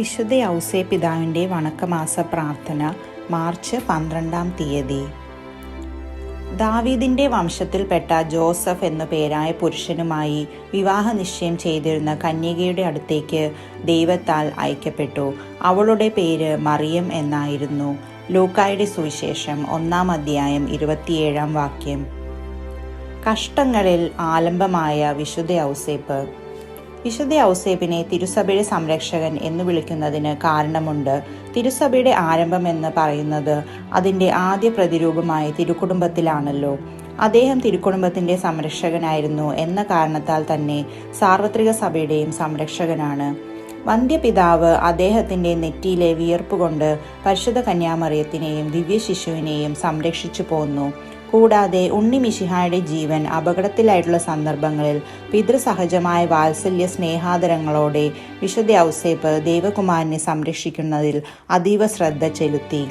വിശുദ്ധ ഔസേ പിതാവിന്റെ വണക്കമാസ പ്രാർത്ഥന മാർച്ച് പന്ത്രണ്ടാം തീയതി. ദാവീദിന്റെ വംശത്തിൽപ്പെട്ട ജോസഫ് എന്നു പേരായ പുരുഷനുമായി വിവാഹ നിശ്ചയം ചെയ്തിരുന്ന കന്യകയുടെ അടുത്തേക്ക് ദൈവത്താൽ അയക്കപ്പെട്ടു. അവളുടെ പേര് മറിയം എന്നായിരുന്നു. ലൂക്കായുടെ സുവിശേഷം ഒന്നാം അധ്യായം ഇരുപത്തിയേഴാം വാക്യം. കഷ്ടങ്ങളിൽ ആലംബമായ വിശുദ്ധ ഔസേപ്പ്. വിശുദ്ധ ഔസേബിനെ തിരുസഭയുടെ സംരക്ഷകൻ എന്ന് വിളിക്കുന്നതിന് കാരണമുണ്ട്. തിരുസഭയുടെ ആരംഭം എന്ന് പറയുന്നത് അതിന്റെ ആദ്യ പ്രതിരൂപമായ തിരുക്കുടുംബത്തിലാണല്ലോ. അദ്ദേഹം തിരുക്കുടുംബത്തിന്റെ സംരക്ഷകനായിരുന്നു എന്ന കാരണത്താൽ തന്നെ സാർവത്രിക സഭയുടെയും സംരക്ഷകനാണ്. വന്ധ്യപിതാവ് അദ്ദേഹത്തിന്റെ നെറ്റിയിലെ വിയർപ്പ് കൊണ്ട് പരിശുദ്ധ കന്യാമറിയത്തിനെയും ദിവ്യശിശുവിനെയും സംരക്ഷിച്ചു പോന്നു. കൂടാതെ ഉണ്ണി മിശിഹായുടെ ജീവൻ അപകടത്തിലായിട്ടുള്ള സന്ദർഭങ്ങളിൽ പിതൃസഹജമായ വാത്സല്യ സ്നേഹാദരങ്ങളോടെ വിശുദ്ധ ഔസേപ്പ് ദേവകുമാരനെ സംരക്ഷിക്കുന്നതിൽ അതീവ ശ്രദ്ധ ചെലുത്തി.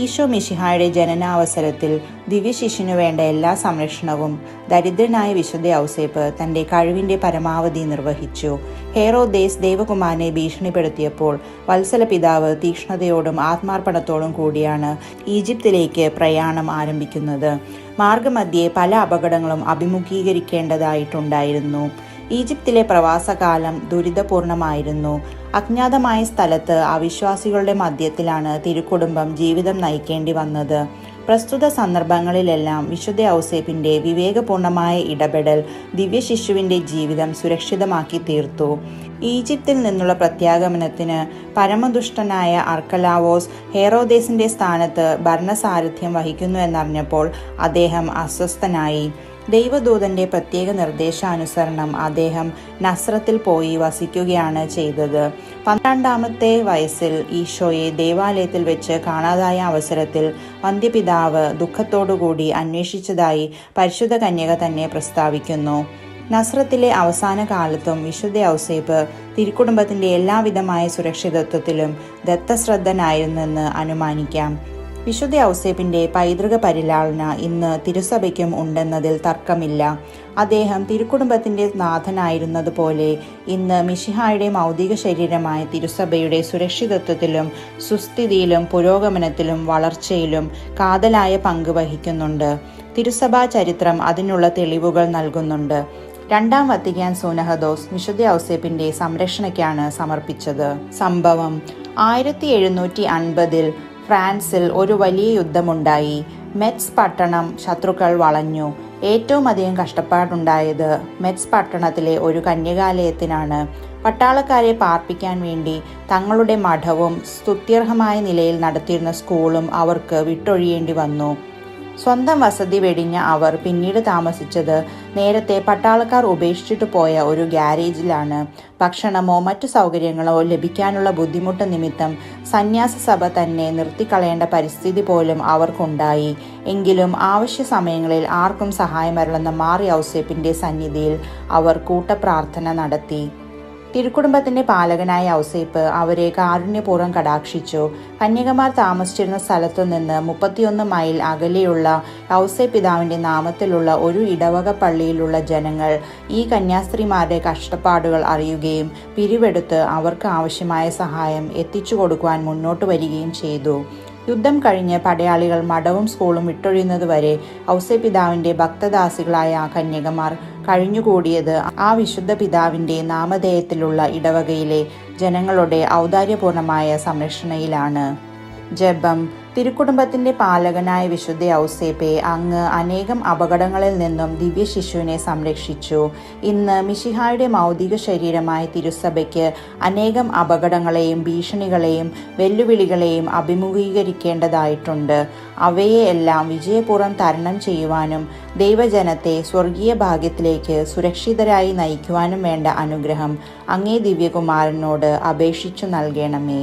ഈശോ മിഷിഹായുടെ ജനനാവസരത്തിൽ ദിവ്യശിശുവിനു വേണ്ട എല്ലാ സംരക്ഷണവും ദരിദ്രനായ വിശുദ്ധ ഔസേപ്പ് തന്റെ കഴിവിന്റെ പരമാവധി നിർവഹിച്ചു. ഹേറോദേസ് ദേവകുമാരനെ ഭീഷണിപ്പെടുത്തിയപ്പോൾ വത്സല പിതാവ് തീക്ഷ്ണതയോടും ആത്മാർപ്പണത്തോടും കൂടിയാണ് ഈജിപ്തിലേക്ക് പ്രയാണം ആരംഭിക്കുന്നത്. മാർഗമധ്യേ പല അപകടങ്ങളും അഭിമുഖീകരിക്കേണ്ടതായിട്ടുണ്ടായിരുന്നു. ഈജിപ്തിലെ പ്രവാസകാലം ദുരിതപൂർണമായിരുന്നു. അജ്ഞാതമായ സ്ഥലത്ത് അവിശ്വാസികളുടെ മധ്യത്തിലാണ് തിരുക്കുടുംബം ജീവിതം നയിക്കേണ്ടി വന്നത്. പ്രസ്തുത സന്ദർഭങ്ങളിലെല്ലാം വിശുദ്ധ ഔസേപ്പിന്റെ വിവേകപൂർണമായ ഇടപെടൽ ദിവ്യശിശുവിന്റെ ജീവിതം സുരക്ഷിതമാക്കി തീർത്തു. ഈജിപ്തിൽ നിന്നുള്ള പ്രത്യാഗമനത്തിന് പരമദുഷ്ടനായ അർക്കലാവോസ് ഹേറോദേസിന്റെ സ്ഥാനത്ത് ഭരണസാരഥ്യം വഹിക്കുന്നു എന്നറിഞ്ഞപ്പോൾ അദ്ദേഹം അസ്വസ്ഥനായി. ദൈവദൂതന്റെ പ്രത്യേക നിർദ്ദേശാനുസരണം അദ്ദേഹം നസ്രത്തിൽ പോയി വസിക്കുകയാണ് ചെയ്തത്. പന്ത്രണ്ടാമത്തെ വയസ്സിൽ ഈശോയെ ദേവാലയത്തിൽ വെച്ച് കാണാതായ അവസരത്തിൽ വന്ധ്യപിതാവ് ദുഃഖത്തോടുകൂടി അന്വേഷിച്ചതായി പരിശുദ്ധ കന്യക തന്നെ പ്രസ്താവിക്കുന്നു. നസ്രത്തിലെ അവസാന കാലത്തും വിശുദ്ധ ഔസേപ്പ് തിരുക്കുടുംബത്തിന്റെ എല്ലാവിധമായ സുരക്ഷിതത്വത്തിലും ദത്തശ്രദ്ധനായിരുന്നെന്ന് അനുമാനിക്കാം. വിശുദ്ധ ഔസേപ്പിന്റെ പൈതൃക പരിലാളന ഇന്ന് തിരുസഭയ്ക്കും ഉണ്ടെന്നതിൽ തർക്കമില്ല. അദ്ദേഹം തിരുക്കുടുംബത്തിന്റെ നാഥനായിരുന്നതുപോലെ ഇന്ന് മിഷിഹായുടെ മൗതിക ശരീരമായ തിരുസഭയുടെ സുരക്ഷിതത്വത്തിലും സുസ്ഥിതിയിലും പുരോഗമനത്തിലും വളർച്ചയിലും കാതലായ പങ്ക് വഹിക്കുന്നുണ്ട്. തിരുസഭാ ചരിത്രം അതിനുള്ള തെളിവുകൾ നൽകുന്നുണ്ട്. രണ്ടാം വത്തിക്കാൻ സോനഹദോസ് വിശുദ്ധ ഔസേപ്പിന്റെ സംരക്ഷണയ്ക്കാണ് സമർപ്പിച്ചത്. സംഭവം ആയിരത്തി എഴുന്നൂറ്റി അൻപതിൽ ഫ്രാൻസിൽ ഒരു വലിയ യുദ്ധമുണ്ടായി. മെറ്റ്സ് പട്ടണം ശത്രുക്കൾ വളഞ്ഞു. ഏറ്റവും അധികം കഷ്ടപ്പാടുണ്ടായത് മെറ്റ്സ് പട്ടണത്തിലെ ഒരു കന്യകാലയത്തിനാണ്. പട്ടാളക്കാരെ പാർപ്പിക്കാൻ വേണ്ടി തങ്ങളുടെ മഠവും സ്തുത്യർഹമായ നിലയിൽ നടത്തിയിരുന്ന സ്കൂളും അവർക്ക് വിട്ടൊഴിയേണ്ടി വന്നു. സ്വന്തം വസതി വെടിഞ്ഞ അവർ പിന്നീട് താമസിച്ചത് നേരത്തെ പട്ടാളക്കാർ ഉപേക്ഷിച്ചിട്ട് പോയ ഒരു ഗ്യാരേജിലാണ്. ഭക്ഷണമോ മറ്റു സൗകര്യങ്ങളോ ലഭിക്കാനുള്ള ബുദ്ധിമുട്ട് നിമിത്തം സന്യാസ സഭ തന്നെ നിർത്തിക്കളയേണ്ട പരിസ്ഥിതി പോലും അവർക്കുണ്ടായി. എങ്കിലും ആവശ്യ സമയങ്ങളിൽ ആർക്കും സഹായമരുളുന്ന മാറി ഔസേപ്പിന്റെ സന്നിധിയിൽ അവർ കൂട്ടപ്രാർത്ഥന നടത്തി. തിരുക്കുടുംബത്തിന്റെ പാലകനായ ഔസേപ്പ് അവരെ കാരുണ്യപൂർവം കടാക്ഷിച്ചു. കന്യകമാർ താമസിച്ചിരുന്ന സ്ഥലത്തു നിന്ന് മുപ്പത്തിയൊന്ന് മൈൽ അകലെയുള്ള ഔസേ പിതാവിന്റെ നാമത്തിലുള്ള ഒരു ഇടവക പള്ളിയിലുള്ള ജനങ്ങൾ ഈ കന്യാസ്ത്രീമാരുടെ കഷ്ടപ്പാടുകൾ അറിയുകയും പിരിവെടുത്ത് അവർക്ക് ആവശ്യമായ സഹായം എത്തിച്ചു കൊടുക്കുവാൻ മുന്നോട്ട് വരികയും ചെയ്തു. യുദ്ധം കഴിഞ്ഞ് പടയാളികൾ മഠവും സ്കൂളും വിട്ടൊഴിയുന്നതുവരെ ഔസേ പിതാവിന്റെ ഭക്തദാസികളായ കന്യകമാർ കഴിഞ്ഞുകൂടിയത്. ആ വിശുദ്ധ പിതാവിന്റെ നാമധേയത്തിലുള്ള ഇടവകയിലെ ജനങ്ങളുടെ ഔദാര്യപൂർണമായ സംരക്ഷണയിലാണ്. ജപം തിരുക്കുടുംബത്തിന്റെ പാലകനായ വിശുദ്ധ ഔസേപ്പെ അങ്ങ് അനേകം അപകടങ്ങളിൽ നിന്നും ദിവ്യ ശിശുവിനെ സംരക്ഷിച്ചു. ഇന്ന് മിഷിഹായുടെ മൗതിക ശരീരമായ തിരുസഭയ്ക്ക് അനേകം അപകടങ്ങളെയും ഭീഷണികളെയും വെല്ലുവിളികളെയും അഭിമുഖീകരിക്കേണ്ടതായിട്ടുണ്ട്. അവയെ എല്ലാം വിജയപൂർവം തരണം ചെയ്യുവാനും ദൈവജനത്തെ സ്വർഗീയ ഭാഗ്യത്തിലേക്ക് സുരക്ഷിതരായി നയിക്കുവാനും വേണ്ട അനുഗ്രഹം അങ്ങേ ദിവ്യകുമാരനോട് അപേക്ഷിച്ചു നൽകണമേ.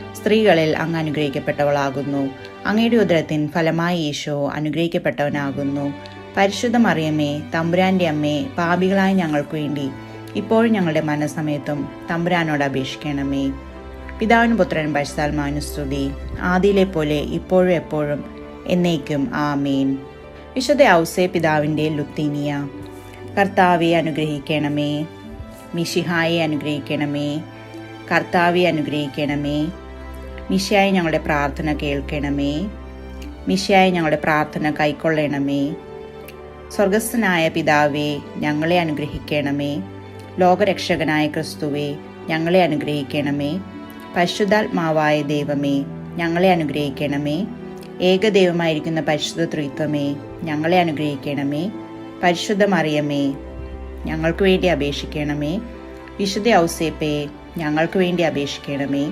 സ്ത്രീകളിൽ അങ്ങ് അനുഗ്രഹിക്കപ്പെട്ടവളാകുന്നു. അങ്ങയുടെ ഉദരത്തിൻ ഫലമായി ഈശോ അനുഗ്രഹിക്കപ്പെട്ടവനാകുന്നു. പരിശുദ്ധ മറിയമ്മേ തമ്പുരാന്റെ അമ്മേ പാപികളായ ഞങ്ങൾക്ക് വേണ്ടി ഇപ്പോഴും ഞങ്ങളുടെ മനസ്സമയത്തും തമ്പുരാനോട് അപേക്ഷിക്കണമേ. പിതാവിന് പുത്രൻ പരിശുദ്ധാത്മാനുസ്തുതി ആദിയിലെ പോലെ ഇപ്പോഴും എപ്പോഴും എന്നേക്കും ആമേൻ. വിശുദ്ധ ഔസേ പിതാവിന്റെ ലുത്തീനിയ കർത്താവെ അനുഗ്രഹിക്കണമേ. മിഷിഹായെ അനുഗ്രഹിക്കണമേ. കർത്താവെ അനുഗ്രഹിക്കണമേ. മിഷയായി ഞങ്ങളുടെ പ്രാർത്ഥന കേൾക്കണമേ. മിഷയായി ഞങ്ങളുടെ പ്രാർത്ഥന കൈക്കൊള്ളണമേ. സ്വർഗസ്ഥനായ പിതാവേ ഞങ്ങളെ അനുഗ്രഹിക്കണമേ. ലോകരക്ഷകനായ ക്രിസ്തുവേ ഞങ്ങളെ അനുഗ്രഹിക്കണമേ. പരിശുദ്ധാത്മാവായ ദൈവമേ ഞങ്ങളെ അനുഗ്രഹിക്കണമേ. ഏകദൈവമായിരിക്കുന്ന പരിശുദ്ധ ത്രിത്വമേ ഞങ്ങളെ അനുഗ്രഹിക്കണമേ. പരിശുദ്ധമറിയമേ ഞങ്ങൾക്ക് വേണ്ടി അപേക്ഷിക്കണമേ. വിശുദ്ധ ഔസേപ്പേ ഞങ്ങൾക്ക് വേണ്ടി അപേക്ഷിക്കണമേ.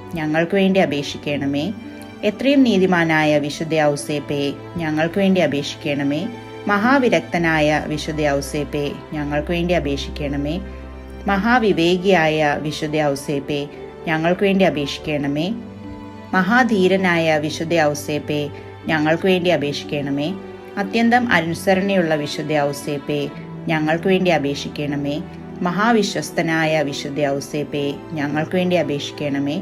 ഞങ്ങൾക്ക് വേണ്ടി അപേക്ഷിക്കണമേ. എത്രയും നീതിമാനായ വിശുദ്ധ ഔസേപ്പെ ഞങ്ങൾക്ക് വേണ്ടി അപേക്ഷിക്കണമേ. മഹാവിരക്തനായ വിശുദ്ധ ഔസേപ്പെ ഞങ്ങൾക്ക് വേണ്ടി അപേക്ഷിക്കണമേ. മഹാവിവേകിയായ വിശുദ്ധ ഔസേപ്പെ ഞങ്ങൾക്ക് വേണ്ടി അപേക്ഷിക്കണമേ. മഹാധീരനായ വിശുദ്ധ ഔസേപ്പെ ഞങ്ങൾക്ക് വേണ്ടി അപേക്ഷിക്കണമേ. അത്യന്തം അനുസരണയുള്ള വിശുദ്ധ ഔസേപ്പെ ഞങ്ങൾക്ക് വേണ്ടി അപേക്ഷിക്കണമേ. മഹാവിശ്വസ്തനായ വിശുദ്ധ ഔസേപ്പെ ഞങ്ങൾക്ക് വേണ്ടി അപേക്ഷിക്കണമേ.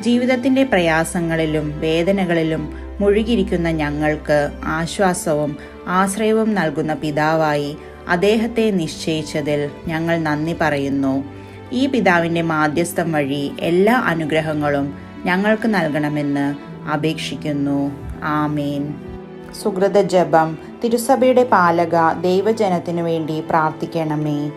ജീവിതത്തിന്റെ പ്രയാസങ്ങളിലും വേദനകളിലും മുഴുകിയിരിക്കുന്ന ഞങ്ങൾക്ക് ആശ്വാസവും ആശ്രയവും നൽകുന്ന പിതാവായി അദ്ദേഹത്തെ നിശ്ചയിച്ചതിൽ ഞങ്ങൾ നന്ദി പറയുന്നു. ഈ പിതാവിന്റെ മാധ്യസ്ഥം വഴി എല്ലാ അനുഗ്രഹങ്ങളും ഞങ്ങൾക്ക് നൽകണമെന്ന് അപേക്ഷിക്കുന്നു. ആമേൻ. സുഹൃത ജപം തിരുസഭയുടെ പാലക ദൈവജനത്തിനു വേണ്ടി പ്രാർത്ഥിക്കണമേ.